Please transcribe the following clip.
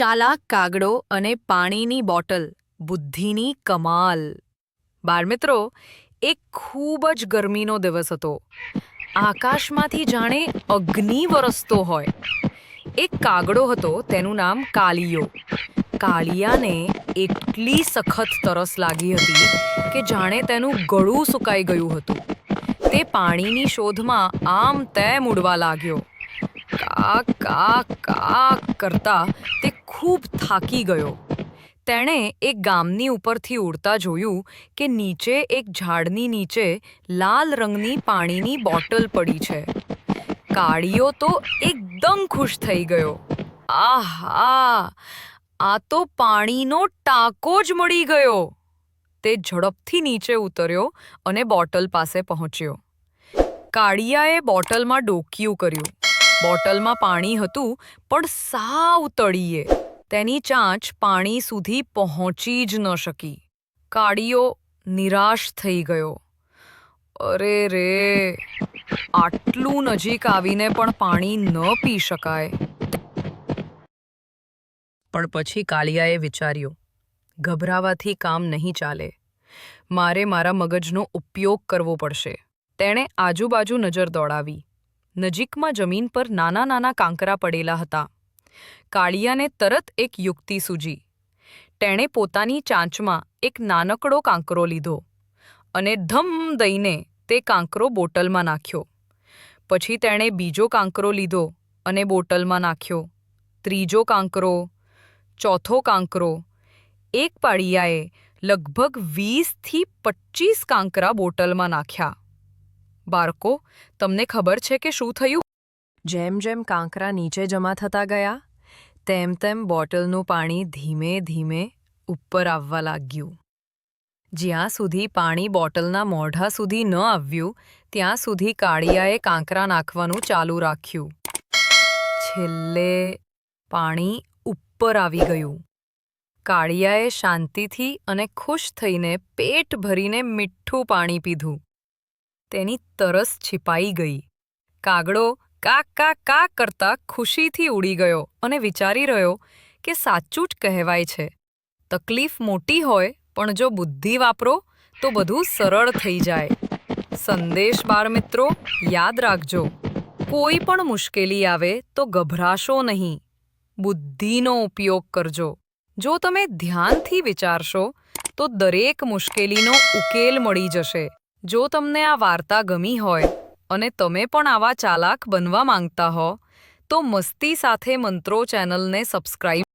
ચાલાક કાગડો અને પાણીની બોટલ. બુદ્ધિની કમાલ. બાળમિત્રો, એક ખૂબ જ ગરમીનો દિવસ હતો. આકાશમાંથી જાણે અગ્નિ વરસતો હોય. એક કાગડો હતો, તેનું નામ કાલિયો. કાળિયાને એટલી સખત તરસ લાગી હતી કે જાણે તેનું ગળું સુકાઈ ગયું હતું. તે પાણીની શોધમાં આમ તેમ ઉડવા લાગ્યો. કા કા કા કરતા તે ખૂબ થાકી ગયો તેણે એક ગામની ઉપરથી ઉડતા જોયું કે નીચે એક ઝાડની નીચે લાલ રંગની પાણીની બોટલ પડી છે કાળીઓ તો એકદમ ખુશ થઈ ગયો આહા આ તો પાણીનો ટાંકો જ મળી ગયો તે ઝડપથી નીચે ઉતર્યો અને બોટલ પાસે પહોંચ્યો કાળિયાએ બોટલમાં ડોકિયું કર્યું બોટલમાં પાણી હતું, પણ સાવ તળીએ. તેની ચાંચ પાણી સુધી પહોંચી જ ન શકી. કાળીઓ નિરાશ થઈ ગયો. અરે રે, આટલું નજીક આવીને પણ પાણી ન પી શકાય. પણ પછી કાલિયાએ વિચાર્યું, ગભરાવાથી કામ નહીં ચાલે. મારે મારા મગજનો ઉપયોગ કરવો પડશે. તેણે આજુબાજુ નજર દોડાવી. નજીકમાં જમીન પર નાના નાના કાંકરા પડેલા હતા. કાળિયાને તરત એક યુક્તિ સૂજી. તેણે પોતાની ચાંચમાં એક નાનકડો કાંકરો લીધો અને ધમ દઈને તે કાંકરો બોટલમાં નાખ્યો. પછી તેણે બીજો કાંકરો લીધો અને બોટલમાં નાખ્યો. ત્રીજો કાંકરો, ચોથો કાંકરો, એક પાળિયાએ લગભગ વીસથી પચીસ કાંકરા બોટલમાં નાખ્યા. બાળકો, તમને ખબર છે કે શું થયું? જેમ જેમ કાંકરા નીચે જમા થતા ગયા, તેમ તેમ બોટલનું પાણી ધીમે ધીમે ઉપર આવવા લાગ્યું. જ્યાં સુધી પાણી બોટલના મોઢા સુધી ન આવ્યું, ત્યાં સુધી કાળિયાએ કાંકરા નાખવાનું ચાલુ રાખ્યું. છેલ્લે પાણી ઉપર આવી ગયું. કાળિયાએ શાંતિથી અને ખુશ થઈને પેટ ભરીને મીઠું પાણી પીધું. તેની તરસ છિપાઈ ગઈ. કાગડો કા કા કા કરતા ખુશીથી ઉડી ગયો અને વિચારી રહ્યો કે સાચું જ કહેવાય છે. તકલીફ મોટી હોય, પણ જો બુદ્ધિ વાપરો, તો બધું સરળ થઈ જાય. સંદેશ બાર મિત્રો, યાદ રાખજો. કોઈ પણ મુશ્કેલી આવે, તો ગભરાશો નહીં. બુદ્ધિનો ઉપયોગ કરજો. જો તમે ધ્યાનથી વિચારશો, તો દરેક મુશ્કેલીનો ઉકેલ મળી જશે. જો તમને આ વાર્તા ગમી હોય અને તમે પણ આવા ચાલાક બનવા માંગતા હો, તો મસ્તી સાથે મંત્રો ચેનલને સબસ્ક્રાઇબ